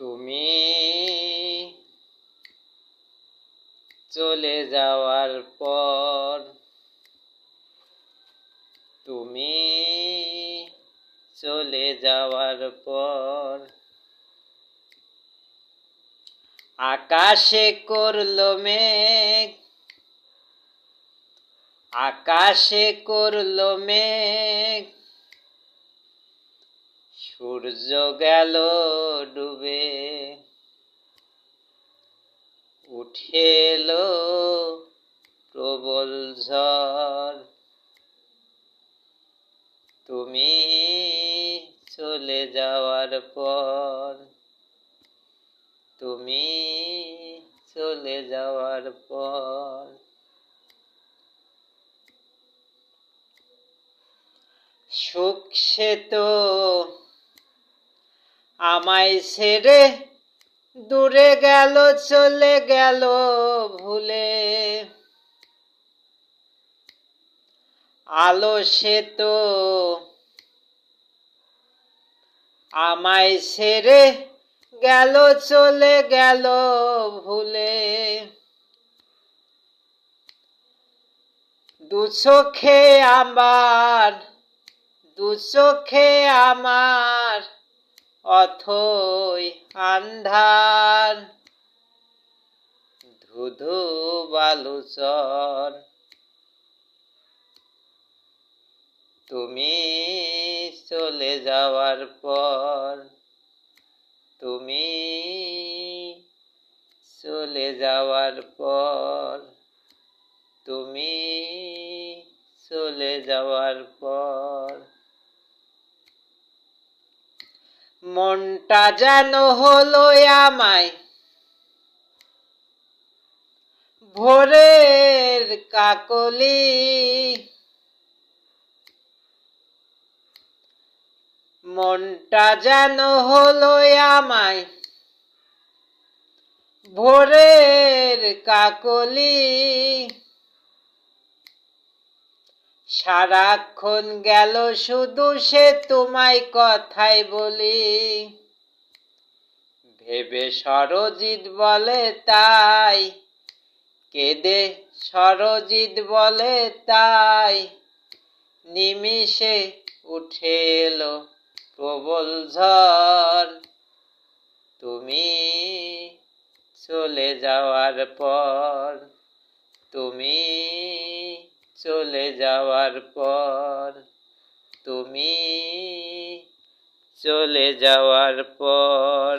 তুমি চলে যাওয়ার পর তুমি চলে যাওয়ার পর আকাশে করল মেঘ আকাশে করল মেঘ সূর্য গেল ডুবে উঠে এলো প্রবল ঝড়। তুমি চলে যাওয়ার পর, তুমি চলে যাওয়ার পর, সুখ সে তো আমায় ছেড়ে দূরে গেল, চলে গেল ভুলে। আলো সে তো আমায় ছেড়ে গেল, চলে গেল ভুলে। দু চোখে আমার, দু চোখে আমার অথই আন্ধার। ধুধু বালুচর। তুমি চলে যাওয়ার পর, তুমি চলে যাওয়ার পর, তুমি চলে যাওয়ার পর। মনটা যেন হলো আমায়। ভোরের কাকলি। মনটা যেন হলো আমায়। ভোরের কাকলি। সারাক্ষণ গেল শুধু সে তোমায় কথাই বলি। ভেবে সরজিৎ বলে তাই, কেঁদে সরজিৎ বলে তাই, নিমিষে উঠে এলো প্রবল ঝড়। তুমি চলে যাওয়ার পর, তুমি চলে যাওয়ার পর তুমি চলে যাওয়ার পর